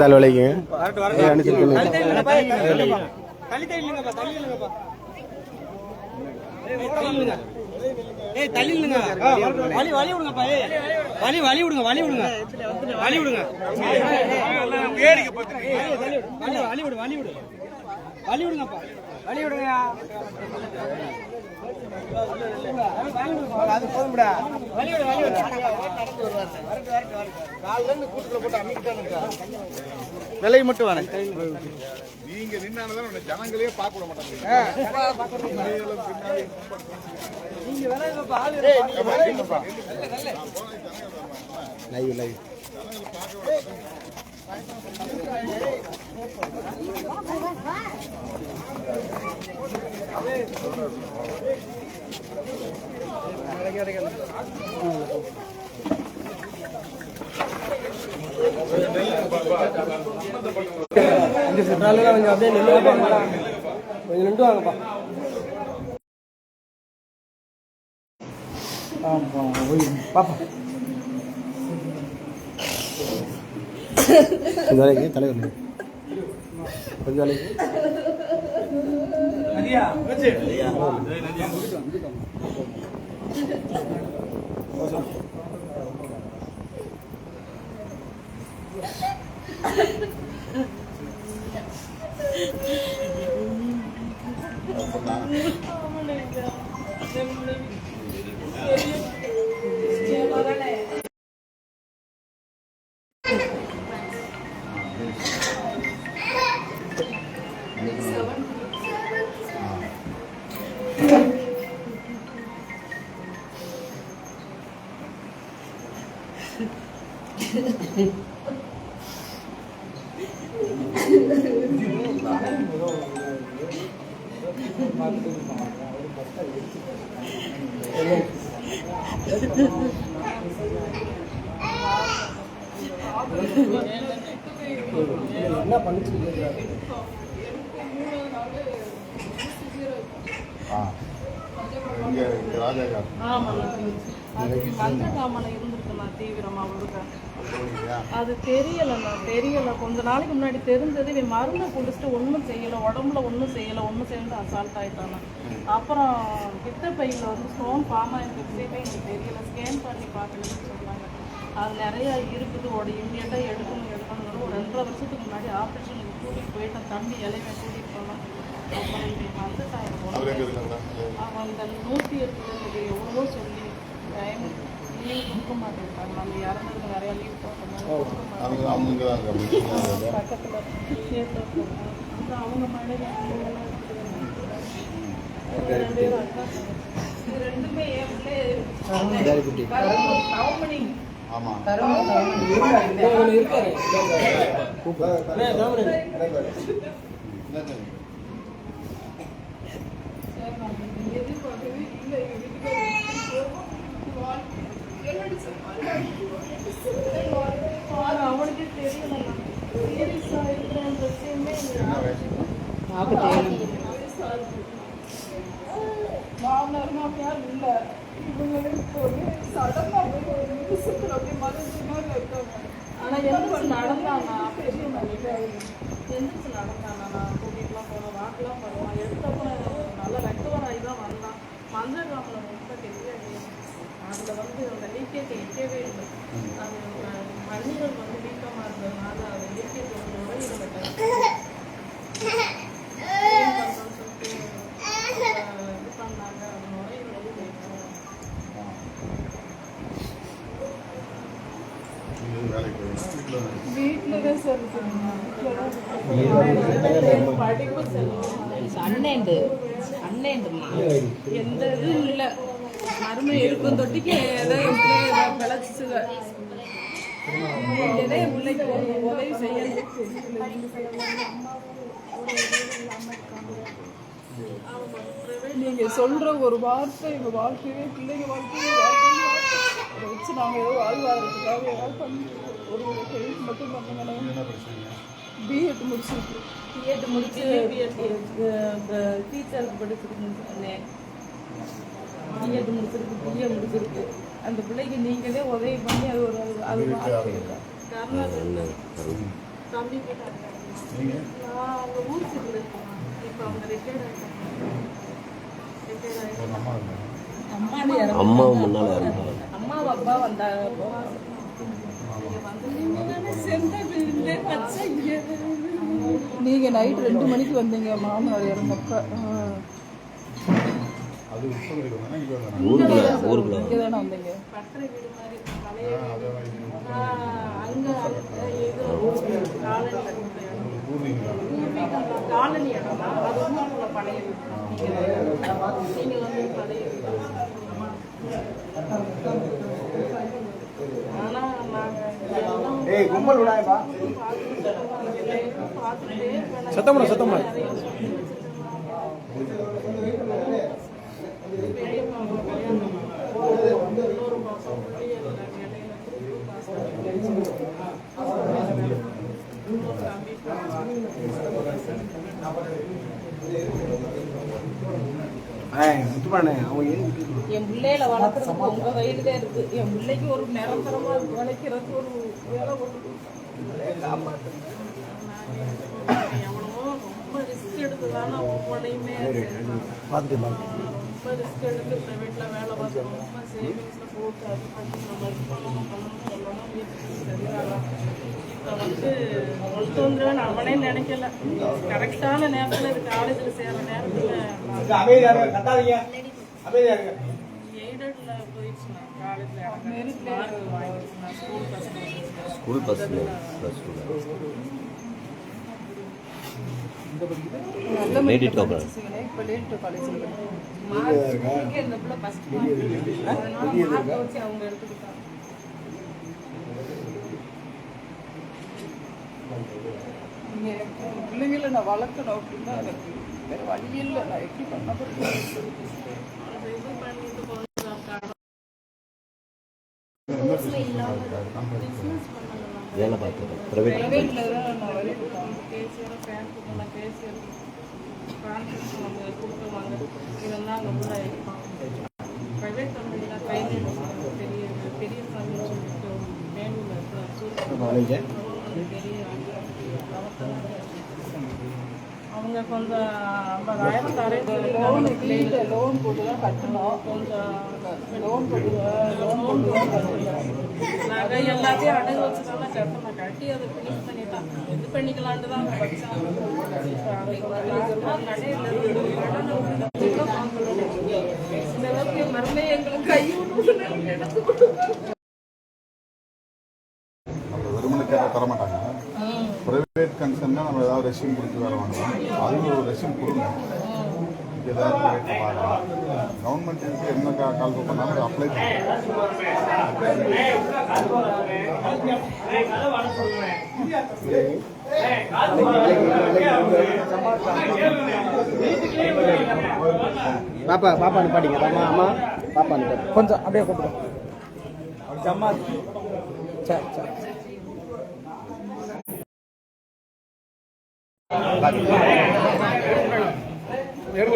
பத்தாள் விலைக்கு ஏய், ஏய் வலி வலி விடுங்கப்பா வலி விடுங்க அது போதும்டா. வலி விடு வலி விடு விலை மட்டும் வரேன் நீங்க நின்னாதான் உன்னை ஜனங்களே பார்க்க விட மாட்டாங்க. நீங்க விலைங்கப்பா ஆளு லைவ் லைவ் இங்க சுற்றாலும் கொஞ்சம் அப்படியே நின்று கொஞ்சம் நின்று வாங்கப்பா ஆமாம் பாப்பா. கொஞ்சம் வேலைக்கு தலைவர் கொஞ்சம் வேலைக்கு நதியா என்ன பண்ணிட்டு. இங்க ராஜா காமனை இருந்திருக்குண்ணா தீவிரமா அவளுக்கு போனீங்களா? அது தெரியலண்ணா தெரியல. கொஞ்ச நாளைக்கு முன்னாடி தெரிஞ்சது இவன் மருந்து குடிச்சிட்டு ஒன்றும் செய்யலை உடம்புல ஒன்றும் செய்யலை ஒன்றும் செய்யல அசால்ட் ஆயிட்டானா அப்புறம் பித்த பையில வந்து ஸ்டோன் ஃபார்ம் ஆயிருக்குமே எனக்கு தெரியல. ஸ்கேன் பண்ணி பார்க்கலன்னு சொன்னாங்க. அது நிறைய இருக்குது. ஒரு இம்மிடியட்டாக எடுக்கணும் எடுக்கணுங்கிற ஒரு ரெண்டரை வருஷத்துக்கு முன்னாடி ஆப்ரேஷனுக்கு கூட்டிகிட்டு போயிட்டேன். தம்பி இலைவன் கூட்டிகிட்டு போனோம் அப்புறம் இவன் வந்துட்டான். அவன் அந்த நூற்றி எட்டு எவ்வளவோ சொல்லி டைம் கொடுக்க மாட்டேங்கிறாங்க நம்ம இறந்ததுக்கு நிறைய லீவ் போட்டோம் அவங்க பக்கத்தில் சேர்த்து அந்த அவங்க மனைவி ரெண்டு பேரும் அக்கா இது ரெண்டுமே என் பிள்ளை கவுமணி ஆமா இருக்காரு மாமனார் மாமியார் இல்லை இவங்களுக்கு ஒரு சடனாக ஒரு நிமிஷத்தில் அப்படியே மாதிரி இருக்காங்க ஆனால் எந்திரிச்சு நடந்தானா? பெரிய மனித எந்திரிச்சு நடந்தானா? நான் கூட்டிகிட்டுலாம் போனேன் வாக்கெலாம் பண்ணுவான் எடுத்தப்பறம் நல்ல ரெக்கவர் ஆகி தான் வந்தான். மஞ்சள் காமில் ரொம்ப தெரியாது அதில் வந்து அந்த லீக்கேஜ் நிற்கவே இல்லை. அது மண்ணிகள் வந்து வீக்கமாக இருந்ததுனால அது லீக்கேஜ் வந்து உடல் இது பண்ணாங்க அது நுரையீரல் வந்து வைக்கணும். நீங்க வேலைக்கு போறீங்களா? வீட்டுல தான் இருக்கீங்களா? வீட்டில் தான் சார் இருக்கணும் படிப்பு செல்வம் அண்ணேண்டு அண்ணேண்டுமா எந்த இதுவும் இல்லை மருமை இருக்கும் தொட்டிக்கு ஏதோ எப்படி ஏதோ பிழைச்சிச்சுங்க ஏதோ என் பிள்ளைக்கு ஒரு உதவி நீங்க சொல்ற ஒரு வார்த்தை எங்க வாழ்க்கையே பிள்ளைங்க வாழ்க்கையே அதை வச்சு நாங்க ஏதோ வாழ்வாதாரத்துக்காக ஏதாவது பண்ணி ஒரு ஹெல்ப் மட்டும் பண்ணுங்க. என்ன பிஎட் முடிச்சிருக்கோம் பிஎட் முடிச்சு டீச்சருக்கு படிச்சிருக்கு பிஎட் முடிச்சிருக்கு பிஏ முடிச்சிருக்கு. அந்த பிள்ளைக்கு நீங்களே உதவி பண்ணி அது ஒரு அது தம்பி நான் அவங்க ஊர் சிட்டில் இருக்கேன் இப்போ அவங்க ரிட்டையர்ட் ஆகிட்டாங்க ரிட்டையர்ட் ஆகிட்டாங்க ஒரு அம்மா முன்னால அம்மா அப்பா வந்தாங்க. நீங்க நைட் ரெண்டு மணிக்கு வந்தீங்க மாமனார் இறந்தப்ப. அது உட்பகுதியில் வந்தாங்க இங்கே வந்தாங்க ஊருக்குள்ள ஊருக்குள்ள. இங்கே தானே வந்தீங்க. பட்டறை வீடு மாதிரி பழைய அதெல்லாம் இது அங்க இது காலனி பூர்வீங்களா காலனி இடம்? தான் அது உள்ள பழைய வீடு. நீங்க வந்து பழைய வீடு. ஆனா நாங்க எல்லாம் ஏய் கும்பல் விடாயப்பா பார்த்துட்டே சத்தம் சத்தம் அவங்க ஏன் என் பிள்ளையில வளர்க்குறதுக்கு உங்க கையில தான் இருக்கு. என் பிள்ளைக்கு ஒரு நிரந்தரமா வளைக்கிறதுக்கு ஒரு வேலை எவ்வளவோ ரொம்ப ரிஸ்க் எடுத்து தானே ஒவ்வொன்றையுமே ரொம்ப ரிஸ்க் எடுத்து ப்ரைவேட்ல வேலை பார்த்து ரொம்ப சேவிங்ஸ்ல போட்டு அது பண்ணி நம்ம இது பண்ணணும் பண்ணணும் சொல்லணும் வீட்டுக்கு சரியாகலாம் இப்போ வந்து வந்துருவேன் அவனே நினைக்கல. கரெக்டான நேரத்தில் இது காலேஜில் சேர்ற நேரத்தில் அமைதியா இருங்க கத்தாதீங்க அமைதியா இருங்க எய்டட்ல மார்க் ஸ்கூல் ஃபஸ்ட் ஸ்கூல் பஸ்ல plus two Made it cover. இப்போ லேட்டு காலேஜில் மார்க் இந்த பிள்ளை ஃபஸ்ட் மார்க். அதனால மார்க் வச்சு அவங்க எடுத்துக்கிட்டாங்க. நீங்கள் பிள்ளைங்களை நான் வளர்க்கணும் அப்படின்னா எனக்கு வேறு வழி இல்லை. நான் எப்படி பண்ண போகிறேன் அது இது பண்ணிட்டு கொஞ்சம் கடன் வேலை பார்த்துருக்கேன் ப்ரைவேட் ப்ரைவேட்டில் தான் நான் வேலை கொடுத்தேன் கேசியரை பேங்க்கு நான் கேசியர் கான்ட்ராக்ட் நம்ம கொடுத்துருவாங்க இதெல்லாம் அங்கே உள்ள ப்ரைவேட் கம்பெனியில் ஃபைனான்ஸ் பெரிய பெரிய ஃபைனான்ஸ் சொல்லிட்டு வேலூரில் இருக்கிற சூப்பர் பெரிய அவங்க கொஞ்சம் ஐம்பதாயிரம் தரேன் லோன் போட்டு தான் கட்டணும். கொஞ்சம் லோன் போட்டு லோன் போட்டு தான் கட்டணும். நகை எல்லாத்தையும் அடகு வச்சுதானே கட்டணும் கட்டி அதை ஃபினிஷ் பண்ணிட்டான் இது பண்ணிக்கலான்ட்டு தான் வச்சான் கடையில் இந்த அளவுக்கு மருமே எங்களுக்கு கை விட்டு எடுத்து கொடுத்தாங்க நம்ம வெறுமனை கேட்டால் தர மாட்டாங்க ப்ரைவேட் கன்சர்ன்னா நம்ம ஏதாவது ரெஷ்யூம் கொடுத்து வேலை வாங்கலாம் அதுக்கு ஒரு ரெஷ்யூம் கொடுங்க. ஏதாவது ப்ரைவேட் பாருங்க கவர்மெண்ட்டுக்கு என்ன கா கால் பண்ணாலும் அப்ளை பாப்பா பாப்பா நிப்பாட்டிங்க அம்மா அம்மா பாப்பா நிப்பாட்டி கொஞ்சம் அப்படியே கூப்பிடுங்க அம்மா சரி சரி அப்போ இப்படி நேரம்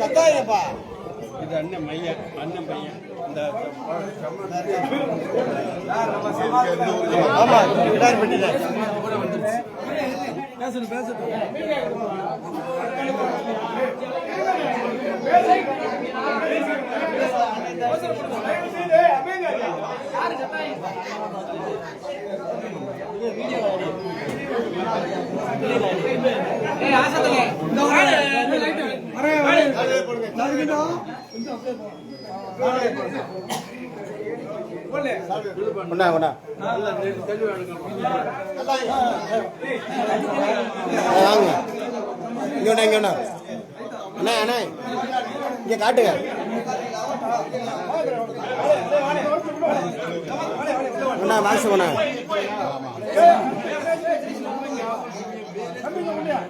வந்துருக்கா இது அண்ணன் மையன் அண்ணன் பையன். இந்த ஆமா விடாரிப்பட்டியில பேசணும் பேசணும் ஆசத்துங்க கொண்டா கொண்டா வாங்க இங்க ஒண்ணா இங்க ஒண்ணா அண்ணா அண்ணா இங்க காட்டுங்க அண்ணா மாசம்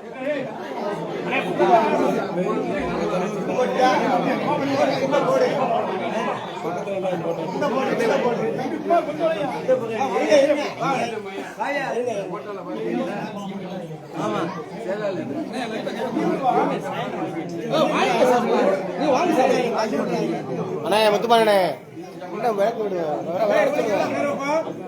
அண்ணா அண்ணா முத்துப்பாண்ணே என்ன விளக்கு விடுங்க வர வர.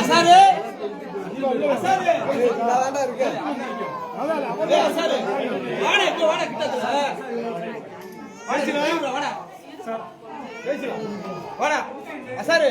அசாரு அசாரு ஏய், அசாரு வாடா இங்க வாடா கிட்ட வாடா வாடா வாடா அசாரு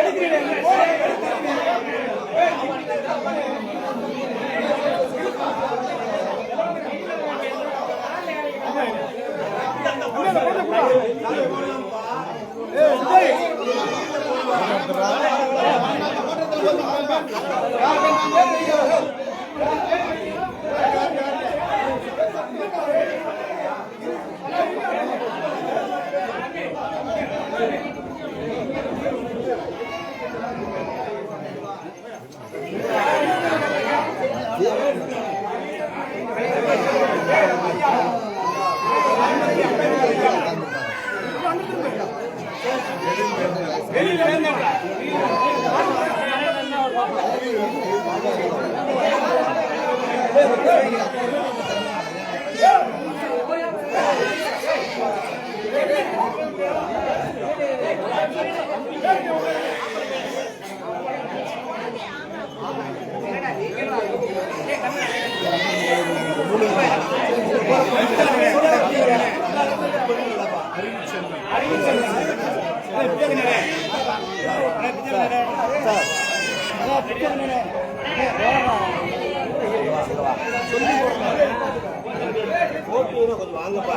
எடுக்கிறேன் வெளியில கொஞ்சம் வாங்கப்பா